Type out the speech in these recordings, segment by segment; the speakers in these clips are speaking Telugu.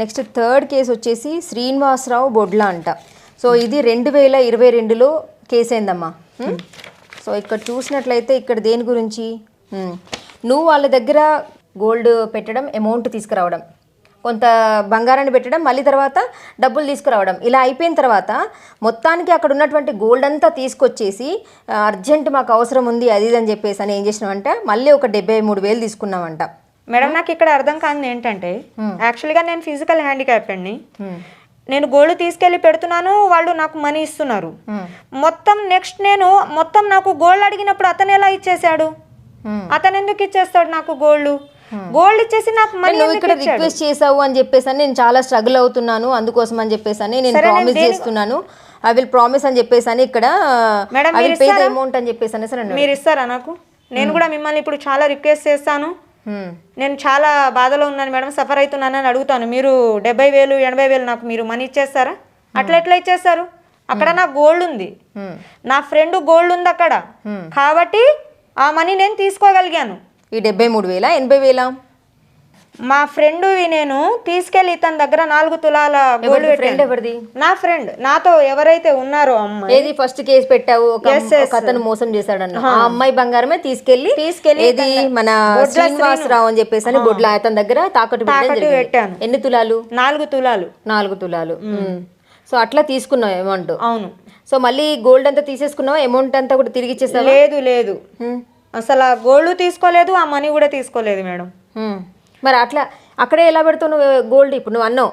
నెక్స్ట్ థర్డ్ కేసు వచ్చేసి శ్రీనివాసరావు బొడ్ల అంట. సో ఇది రెండు వేల ఇరవై రెండులో కేసు అయిందమ్మా. సో ఇక్కడ చూసినట్లయితే ఇక్కడ దేని గురించి? నువ్వు వాళ్ళ దగ్గర గోల్డ్ పెట్టడం అమౌంట్ తీసుకురావడం కొంత బంగారాన్ని పెట్టడం మళ్ళీ తర్వాత డబ్బులు తీసుకురావడం ఇలా అయిపోయిన తర్వాత మొత్తానికి అక్కడ ఉన్నటువంటి గోల్డ్ అంతా తీసుకొచ్చేసి అర్జెంట్ మాకు అవసరం ఉంది అది ఇది అని చెప్పేసి అని ఏం చేసినామంటే మళ్ళీ ఒక డెబ్బై మూడు వేలు తీసుకున్నామంట మేడం నాకు ఇక్కడ అర్థం కానిది ఏంటంటే యాక్చువల్గా నేను ఫిజికల్ హ్యాండిక్యాప్ అండి. నేను గోల్డ్ తీసుకెళ్ళి పెడుతున్నాను వాళ్ళు నాకు మనీ ఇస్తున్నారు. మొత్తం నెక్స్ట్ నేను మొత్తం నాకు గోల్డ్ అడిగినప్పుడు అతను ఎలా ఇచ్చేసాడు. అతను ఎందుకు ఇచ్చేస్తాడు నాకు గోల్డ్? గోల్డ్ ఇచ్చేసి నాకు మనీ ఇక్కడ రిక్వెస్ట్ చేసావు అని చెప్పేసి నేను చాలా స్ట్రగుల్ అవుతున్నాను అందుకోసం అని చెప్పేసి నేను ప్రామిస్ చేస్తున్నాను. ఐ విల్ ప్రామిస్ అని చెప్పేసి అని ఇక్కడ మేడం, అమౌంట్ అని చెప్పేసి మీరు ఇస్తారా నాకు? నేను కూడా మిమ్మల్ని ఇప్పుడు చాలా రిక్వెస్ట్ చేస్తాను. నేను చాలా బాధలో ఉన్నాను మేడం సఫర్ అవుతున్నానని అడుగుతాను. మీరు డెబ్బై వేలు ఎనభై వేలు నాకు మీరు మనీ ఇచ్చేస్తారా? అట్లా ఎట్లా ఇచ్చేస్తారు? అక్కడ నా గోల్డ్ ఉంది. నా ఫ్రెండ్ గోల్డ్ ఉంది అక్కడ. కాబట్టి ఆ మనీ నేను తీసుకోగలిగాను. ఈ డెబ్బై మూడు వేల ఎనభై వేల? మా ఫ్రెండ్ నేను తీసుకెళ్ళి ఇతని దగ్గర నాలుగు తులాల గోల్డ్ ఫ్రెండ్ ఎవరిది? నా ఫ్రెండ్ నాతో ఎవరైతే ఉన్నారో అమ్మాయి. ఏది ఫస్ట్ కేసు పెట్టావు? ఒక అతను మోసం చేశాడన్న. ఆ అమ్మాయి బంగారమే తీసుకెళ్ళి తీసుకెళ్ళి ఏది మన శ్రీనివాసరావు అని చెప్పేసి అని బొడ్ల అతని దగ్గర తాకట్టు. పెట్టాను. ఎన్ని తులాలు? నాలుగు తులాలు. నాలుగు తులాలు. సో అట్లా తీసుకున్నావు అమౌంట్ అవును. సో మళ్ళీ గోల్డ్ అంతా తీసేసుకున్నావు? అమౌంట్ అంతా కూడా తిరిగి ఇచ్చేసావా? లేదు లేదు. అసలు ఆ గోల్డ్ తీసుకోలేదు ఆ మనీ కూడా తీసుకోలేదు మేడం. మరి అట్లా అక్కడే ఎలా పెడతావు నువ్వు గోల్డ్ ఇప్పుడు? నువ్వు అన్నావు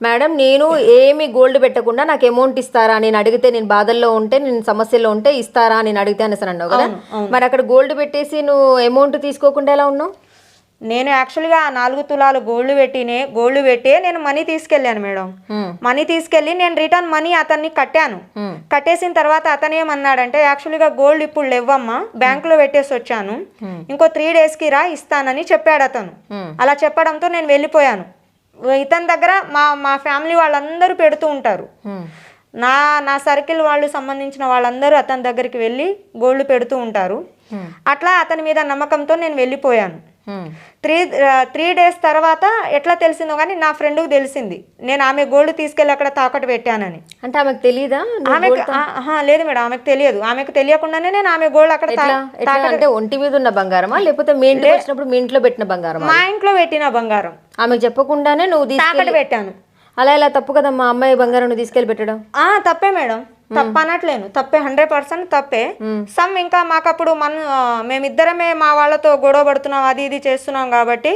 మేడం నేను ఏమి గోల్డ్ పెట్టకుండా నాకు అమౌంట్ ఇస్తారా? నేను అడిగితే నేను బాధల్లో ఉంటే నేను సమస్యలో ఉంటే ఇస్తారా? నేను అడిగితే అనేసి అన్నావు కదా. మరి అక్కడ గోల్డ్ పెట్టేసి నువ్వు అమౌంట్ తీసుకోకుండా ఎలా ఉన్నావు? నేను యాక్చువల్గా ఆ నాలుగు తులాలు గోల్డ్ పెట్టినే గోల్డ్ పెట్టే నేను మనీ తీసుకెళ్ళాను మేడం. మనీ తీసుకెళ్ళి నేను రిటర్న్ మనీ అతన్ని కట్టాను. కట్టేసిన తర్వాత అతను ఏమన్నాడంటే యాక్చువల్గా గోల్డ్ ఇప్పుడు లేవమ్మా బ్యాంకులో పెట్టేసి వచ్చాను ఇంకో త్రీ డేస్కి రా ఇస్తానని చెప్పాడు అతను. అలా చెప్పడంతో నేను వెళ్ళిపోయాను ఇతని దగ్గర మా మా ఫ్యామిలీ వాళ్ళందరూ పెడుతూ ఉంటారు. నా నా సర్కిల్ వాళ్ళు సంబంధించిన వాళ్ళందరూ అతని దగ్గరికి వెళ్ళి గోల్డ్ పెడుతూ ఉంటారు. అట్లా అతని మీద నమ్మకంతో నేను వెళ్ళిపోయాను. త్రీ త్రీ డేస్ తర్వాత ఎట్లా తెలిసిందో కానీ నా ఫ్రెండ్కి తెలిసింది. నేను ఆమె గోల్డ్ తీసుకెళ్ళి అక్కడ తాకట్టు పెట్టానని. అంటే ఆమెకు తెలియదా ఆమెకు లేదు మేడం ఆమెకు తెలియదు. ఆమెకు తెలియకుండానే నేను ఆమె గోల్డ్ అక్కడ అంటే ఒంటి మీద ఉన్న బంగారమా? లేకపోతే మీ ఇంటికి వచ్చినప్పుడు మీ ఇంట్లో పెట్టిన బంగారమా? మా ఇంట్లో పెట్టిన బంగారం. ఆమెకు చెప్పకుండానే నువ్వు తాకట్టు పెట్టాను. అలా ఇలా తప్పు కదమ్మా? అమ్మాయి బంగారం నువ్వు తీసుకెళ్ళి పెట్టడం. ఆ తప్పే మేడం. తప్ప అనట్లేను తప్పే హండ్రెడ్ పర్సెంట్ తప్పే. సమ్ ఇంకా మాకప్పుడు మన మేమిద్దరమే మా వాళ్ళతో గొడవ పడుతున్నాం అది ఇది చేస్తున్నాం కాబట్టి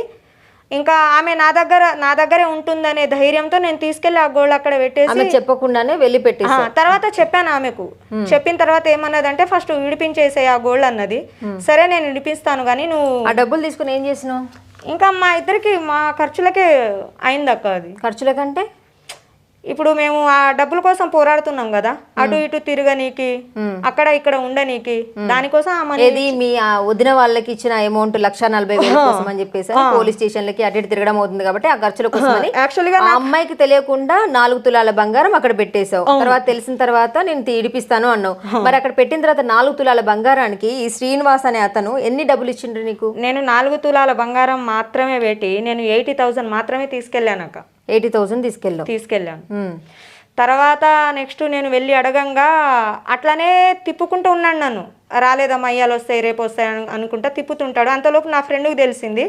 ఇంకా ఆమె నా దగ్గర నా దగ్గరే ఉంటుందనే ధైర్యంతో నేను తీసుకెళ్ళి ఆ గోల్డ్ అక్కడ పెట్టేసి చెప్పకుండానే వెళ్ళి పెట్టేసి? ఆ, తర్వాత చెప్పాను ఆమెకు. చెప్పిన తర్వాత ఏమన్నదంటే ఫస్ట్ విడిపించేసే ఆ గోల్డ్ అన్నది. సరే నేను విడిపిస్తాను కానీ నువ్వు ఆ డబ్బులు తీసుకుని ఏం చేసినావు? ఇంకా మా ఇద్దరికి మా ఖర్చులకే అయింది అక్క అది. ఖర్చుల కంటే ఇప్పుడు మేము ఆ డబ్బుల కోసం పోరాడుతున్నాం కదా అటు ఇటు తిరగనీకి అక్కడ ఇక్కడ ఉండనీకి దానికోసం ఆ మనీ ఏది మీ ఆ వదిన వాళ్ళకి ఇచ్చిన అమౌంట్ లక్ష నలభై వేల కోసం అని చెప్పేసి పోలీస్ స్టేషన్లకి అటు ఇటు తిరగడం అవుతుంది కాబట్టి ఆ ఖర్చుల కోసం అమ్మాయికి తెలియకుండా నాలుగు తులాల బంగారం అక్కడ పెట్టేశావు. తర్వాత తెలిసిన తర్వాత నేను తీడిపిస్తాను అన్నావు. మరి అక్కడ పెట్టిన తర్వాత నాలుగు తులాల బంగారానికి ఈ శ్రీనివాస్ అనే అతను ఎన్ని డబ్బులు ఇచ్చిండ్రు నీకు? నేను నాలుగు తులాల బంగారం మాత్రమే పెట్టి నేను ఎయిటీ థౌసండ్ మాత్రమే తీసుకెళ్ళానక్క. ఎయిటీ థౌసండ్ తీసుకెళ్ళావు తీసుకెళ్ళాను ఉమ్. తర్వాత నెక్స్ట్ నేను వెళ్ళి అడగంగా అట్లనే తిప్పుకుంటూ ఉన్నాను నన్ను. రాలేదమ్మా అయ్యాలు వస్తాయి రేపు వస్తాయి అను- అనుకుంటా తిప్పుతుంటాడు. అంతలోపు నా ఫ్రెండ్కి తెలిసింది.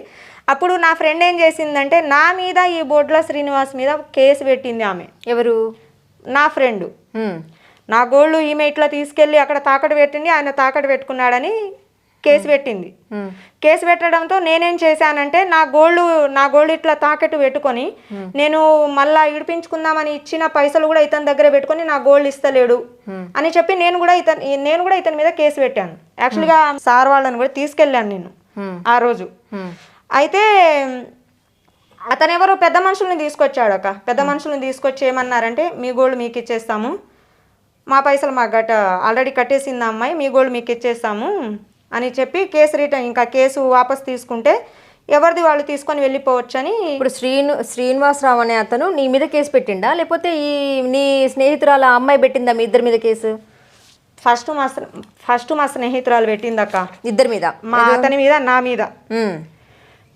అప్పుడు నా ఫ్రెండ్ ఏం చేసిందంటే నా మీద ఈ బొడ్ల శ్రీనివాస్ మీద కేసు పెట్టింది ఆమె. ఎవరు? నా ఫ్రెండ్. నా గోల్డ్ ఈమె ఇట్లా తీసుకెళ్ళి అక్కడ తాకట్టు పెట్టింది ఆయన తాకట్టు పెట్టుకున్నాడని కేసు పెట్టింది. కేసు పెట్టడంతో నేనేం చేశానంటే నా గోల్డ్ నా గోల్డ్ ఇట్లా తాకట్టు పెట్టుకొని నేను మళ్ళా ఇడిపించుకుందామని ఇచ్చిన పైసలు కూడా ఇతని దగ్గర పెట్టుకొని నా గోల్డ్ ఇస్తలేడు అని చెప్పి నేను కూడా ఇతని నేను కూడా ఇతని మీద కేసు పెట్టాను. యాక్చువల్గా సార్ వాళ్ళని కూడా తీసుకెళ్ళాను నేను. ఆ రోజు. అయితే అతను ఎవరో పెద్ద మనుషుల్ని తీసుకొచ్చాడు అక్క. పెద్ద మనుషుల్ని తీసుకొచ్చి ఏమన్నారంటే మీ గోల్డ్ మీకు ఇచ్చేస్తాము. మా పైసలు మాకు గట్ట ఆల్రెడీ కట్టేసింది అమ్మాయి మీ గోల్డ్ మీకు ఇచ్చేస్తాము. అని చెప్పి కేసు రిటర్న్ ఇంకా కేసు వాపస్ తీసుకుంటే ఎవరిది వాళ్ళు తీసుకొని వెళ్ళిపోవచ్చని ఇప్పుడు శ్రీను శ్రీనివాసరావు అనే అతను నీ మీద కేసు పెట్టిండా? లేకపోతే ఈ నీ స్నేహితురాల అమ్మాయి పెట్టిందా మీ ఇద్దరి మీద కేసు? ఫస్ట్ మా ఫస్ట్ మా స్నేహితురాలు పెట్టిందక్క. ఇద్దరి మీద? మా అతని మీద నా మీద.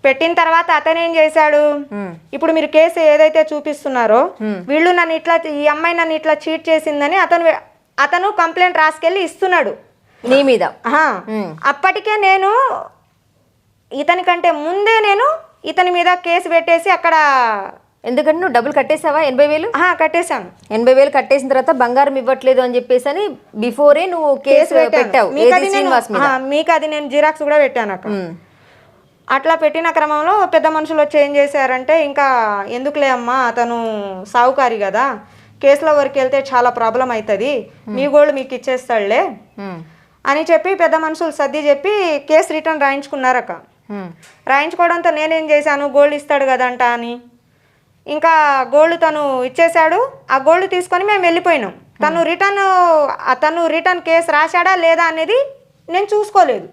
పెట్టిన తర్వాత అతను ఏం చేశాడు. ఇప్పుడు మీరు కేసు ఏదైతే చూపిస్తున్నారో వీళ్ళు నన్ను ఇట్లా ఈ అమ్మాయి నన్ను ఇట్లా చీట్ చేసిందని అతను అతను కంప్లైంట్ రాసుకెళ్ళి ఇస్తున్నాడు. నీ మీద. అప్పటికే నేను ఇతని కంటే ముందే నేను ఇతని మీద కేసు పెట్టేసి అక్కడ ఎందుకంటే నువ్వు డబ్బులు కట్టేసావా? ఎనభై వేలు? కట్టేశాను. ఎనభై వేలు కట్టేసిన తర్వాత బంగారం ఇవ్వట్లేదు అని చెప్పేసి అని బిఫోరే నువ్వు కేసు పెట్టావు. మీకు అది నేను జిరాక్స్ కూడా పెట్టాను అక్కడ. అట్లా పెట్టిన క్రమంలో పెద్ద మనుషులు వచ్చి ఏం చేశారంటే ఇంకా ఎందుకులే అమ్మా అతను సావుకారి కదా కేసులో వరకు వెళ్తే చాలా ప్రాబ్లం అవుతుంది మీ గోల్డ్ మీకు ఇచ్చేస్తాడులే. అని చెప్పి పెద్ద మనుషులు సర్ది చెప్పి కేసు రిటర్న్ రాయించుకున్నారక్క. రాయించుకోవడంతో నేనేం చేశాను? గోల్డ్ ఇస్తాడు కదంట అని. ఇంకా గోల్డ్ తను ఇచ్చేశాడు. ఆ గోల్డ్ తీసుకొని మేము వెళ్ళిపోయినాం. తను రిటర్న్ తను రిటర్న్ కేసు రాశాడా లేదా అనేది నేను చూసుకోలేదు.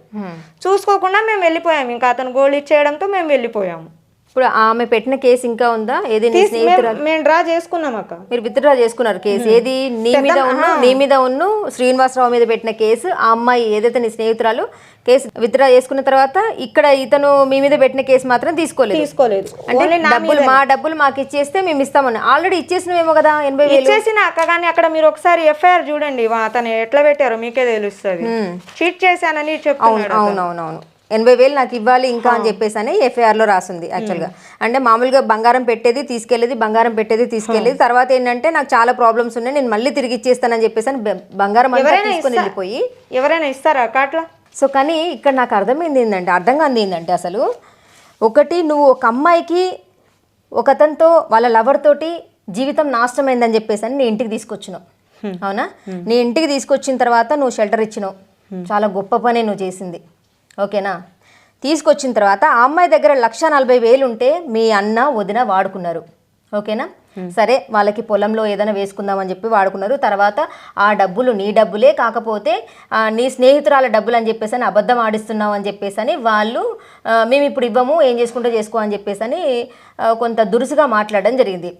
చూసుకోకుండా మేము వెళ్ళిపోయాం. ఇంకా అతను గోల్డ్ ఇచ్చేయడంతో మేము వెళ్ళిపోయాము. ఇప్పుడు ఆమె పెట్టిన కేసు ఇంకా ఉందా? ఏది నీ తీసి స్నేహితురాలు? మేము- మేము డ్రా చేసుకున్నాం అక్క. మీరు విత్డ్రా చేసుకున్నారు కేసు. ఏది? నీ మీద ఉన్న నీ మీద ఉన్న శ్రీనివాసరావు మీద పెట్టిన కేసు ఆ అమ్మాయి ఏదైతే నీ స్నేహితురాలు కేసు విత్డ్రా చేసుకున్న తర్వాత ఇక్కడ ఇతను మీ మీద పెట్టిన కేసు మాత్రం తీసుకోలేదు. తీసుకోలేదు. అంటే Only నా డబ్బులు మా డబ్బులు మాకు ఇచ్చేస్తే మేము ఇస్తామని ఆల్రెడీ ఇచ్చేసినవేమో కదా ఎనభై వేలు. ఇచ్చేసిన అక్క కానీ అక్కడ మీరు ఒకసారి ఎఫ్ఐఆర్ చూడండి. వా- అతను ఎట్లా పెట్టారో మీకే తెలుస్తుంది. చీట్ చేశానని చెప్తున్నాడు అవునవునవును ఎనభై వేలు నాకు ఇవ్వాలి ఇంకా అని చెప్పేసి అని FIR లో రాసింది యాక్చువల్గా అంటే మామూలుగా బంగారం పెట్టేది తీసుకెళ్ళేది బంగారం పెట్టేది తీసుకెళ్ళేది. తర్వాత ఏంటంటే నాకు చాలా ప్రాబ్లమ్స్ ఉన్నాయి నేను మళ్ళీ తిరిగి ఇచ్చేస్తానని చెప్పేసి అని బంగారం తీసుకొని వెళ్ళిపోయి ఎవరైనా ఇస్తారా అట్లా సో కానీ ఇక్కడ నాకు అర్థమైంది ఏంటంటే అర్థం కాంది ఏంటంటే అసలు ఒకటి నువ్వు ఒక అమ్మాయికి ఒక అతనితో వాళ్ళ లవర్ తోటి జీవితం నాశనమైందని చెప్పేసి అని నీ ఇంటికి తీసుకొచ్చినావు. అవునా? నీ ఇంటికి తీసుకొచ్చిన తర్వాత నువ్వు షెల్టర్ ఇచ్చినావు. చాలా గొప్ప పని నువ్వు చేసింది. ఓకేనా? తీసుకొచ్చిన తర్వాత ఆ అమ్మాయి దగ్గర లక్ష నలభై వేలు ఉంటే మీ అన్న వదిన వాడుకున్నారు. ఓకేనా? సరే వాళ్ళకి పొలంలో ఏదైనా వేసుకుందామని చెప్పి వాడుకున్నారు. తర్వాత ఆ డబ్బులు నీ డబ్బులే కాకపోతే నీ స్నేహితురాల డబ్బులు అని చెప్పేసి అని అబద్ధం ఆడిస్తున్నావు అని చెప్పేసి అని వాళ్ళు మేము ఇప్పుడు ఇవ్వము ఏం చేసుకుంటూ చేసుకో అని చెప్పేసి అని కొంత దురుసుగా మాట్లాడడం జరిగింది.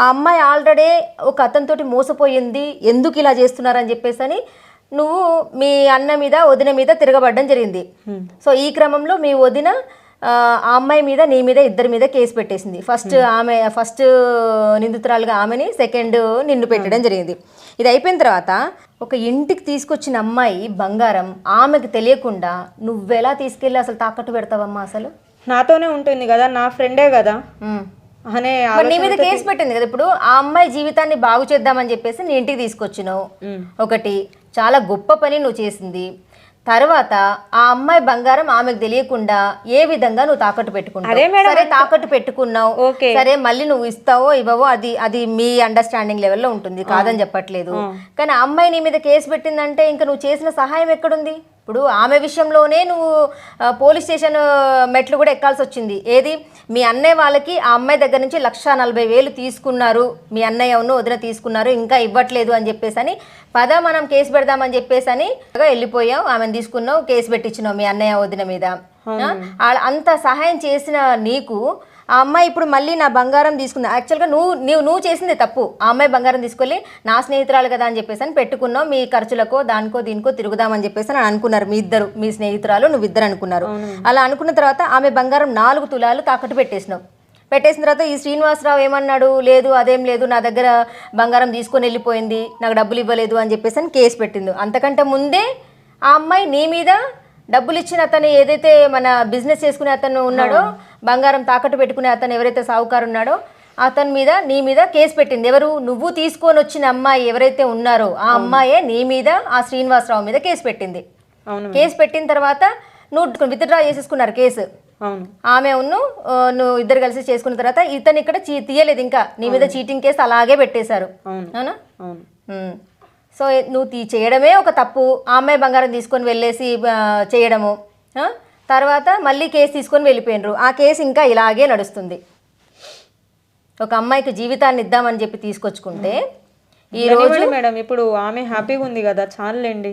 ఆ అమ్మాయి ఆల్రెడీ ఒక అతనితోటి మోసపోయింది ఎందుకు ఇలా చేస్తున్నారని చెప్పేసి అని నువ్వు మీ అన్న మీద వదిన మీద తిరగబడడం జరిగింది. సో ఈ క్రమంలో మీ వదిన ఆ అమ్మాయి మీద నీ మీద ఇద్దరి మీద కేసు పెట్టేసింది. ఫస్ట్ ఆమె ఫస్ట్ నిందితురాలుగా ఆమెని సెకండ్ నిన్ను పెట్టడం జరిగింది. ఇది అయిపోయిన తర్వాత ఒక ఇంటికి తీసుకొచ్చిన అమ్మాయి బంగారం ఆమెకు తెలియకుండా నువ్వెలా తీసుకెళ్ళి అసలు తాకట్టు పెడతావమ్మా అసలు? నాతోనే ఉంటుంది కదా నా ఫ్రెండే కదా. అనే నీ మీద కేసు పెట్టింది కదా ఇప్పుడు ఆ అమ్మాయి జీవితాన్ని బాగు చేద్దామని చెప్పేసి నీ ఇంటికి తీసుకొచ్చినావు. ఒకటి. చాలా గొప్ప పని నువ్వు చేసింది. తర్వాత ఆ అమ్మాయి బంగారం ఆమెకు తెలియకుండా ఏ విధంగా నువ్వు తాకట్టు పెట్టుకున్నావు సరే తాకట్టు పెట్టుకున్నావు. సరే మళ్ళీ నువ్వు ఇస్తావో ఇవ్వవో అది అది మీ అండర్స్టాండింగ్ లెవెల్లో ఉంటుంది. కాదని చెప్పట్లేదు. కానీ ఆ అమ్మాయి నీ మీద కేసు పెట్టిందంటే ఇంకా నువ్వు చేసిన సహాయం ఎక్కడుంది? ఇప్పుడు ఆమె విషయంలోనే నువ్వు పోలీస్ స్టేషన్ మెట్లు కూడా ఎక్కాల్సి వచ్చింది. ఏది? మీ అన్నయ్య వాళ్ళకి ఆ అమ్మాయి దగ్గర నుంచి లక్ష నలభై వేలు తీసుకున్నారు. మీ అన్నయ్య ఉన్న వదిన తీసుకున్నారు. ఇంకా ఇవ్వట్లేదు అని చెప్పేసి అని పద మనం కేసు పెడదామని చెప్పేసి అని వెళ్ళిపోయావు. ఆమెను తీసుకున్నావు కేసు పెట్టించినావు మీ అన్నయ్య వదిన మీద. అంత సహాయం చేసిన నీకు ఆ అమ్మాయి ఇప్పుడు మళ్ళీ నా బంగారం తీసుకుంది. యాక్చువల్గా నువ్వు నువ్వు నువ్వు చేసింది తప్పు. ఆ అమ్మాయి బంగారం తీసుకెళ్ళి నా స్నేహితురాలు కదా అని చెప్పేసి అని పెట్టుకున్నావు. మీ ఖర్చులకో దానికో దీనికో తిరుగుదామని చెప్పేసి అని అనుకున్నారు. మీ ఇద్దరు మీ స్నేహితురాలు నువ్వు ఇద్దరు అనుకున్నారు. అలా అనుకున్న తర్వాత ఆమె బంగారం నాలుగు తులాలు తాకట్టు పెట్టేసినావు. పెట్టేసిన తర్వాత ఈ శ్రీనివాసరావు ఏమన్నాడు? లేదు అదేం లేదు నా దగ్గర బంగారం తీసుకొని వెళ్ళిపోయింది. నాకు డబ్బులు ఇవ్వలేదు అని చెప్పేసి అని కేసు పెట్టింది. అంతకంటే ముందే ఆ అమ్మాయి నీ మీద డబ్బులు ఇచ్చిన అతను ఏదైతే మన బిజినెస్ చేసుకునే అతను ఉన్నాడో బంగారం తాకట్టు పెట్టుకునే అతను ఎవరైతే సావుకారు ఉన్నాడో అతని మీద నీ మీద కేసు పెట్టింది. ఎవరు? నువ్వు తీసుకొని వచ్చిన అమ్మాయి ఎవరైతే ఉన్నారో ఆ అమ్మాయే నీ మీద ఆ శ్రీనివాసరావు మీద కేసు పెట్టింది. కేసు పెట్టిన తర్వాత నువ్వు విత్డ్రా చేసేసుకున్నారు కేసు. ఆమె ఉన్ను నువ్వు ఇద్దరు కలిసి చేసుకున్న తర్వాత ఇతను ఇక్కడ తీయలేదు ఇంకా. నీ మీద చీటింగ్ కేసు అలాగే పెట్టేశారు. అవును. సో నువ్వు తీ చేయడమే ఒక తప్పు. ఆ అమ్మాయి బంగారం తీసుకొని వెళ్ళేసి చేయడము? తర్వాత మళ్ళీ కేసు తీసుకొని వెళ్ళిపోయినరు. ఆ కేసు ఇంకా ఇలాగే నడుస్తుంది. ఒక అమ్మాయికి జీవితాన్ని ఇద్దామని చెప్పి తీసుకొచ్చుకుంటే ఈ రోజు మేడం. ఇప్పుడు ఆమె హ్యాపీగా ఉంది కదా చాలులేండి.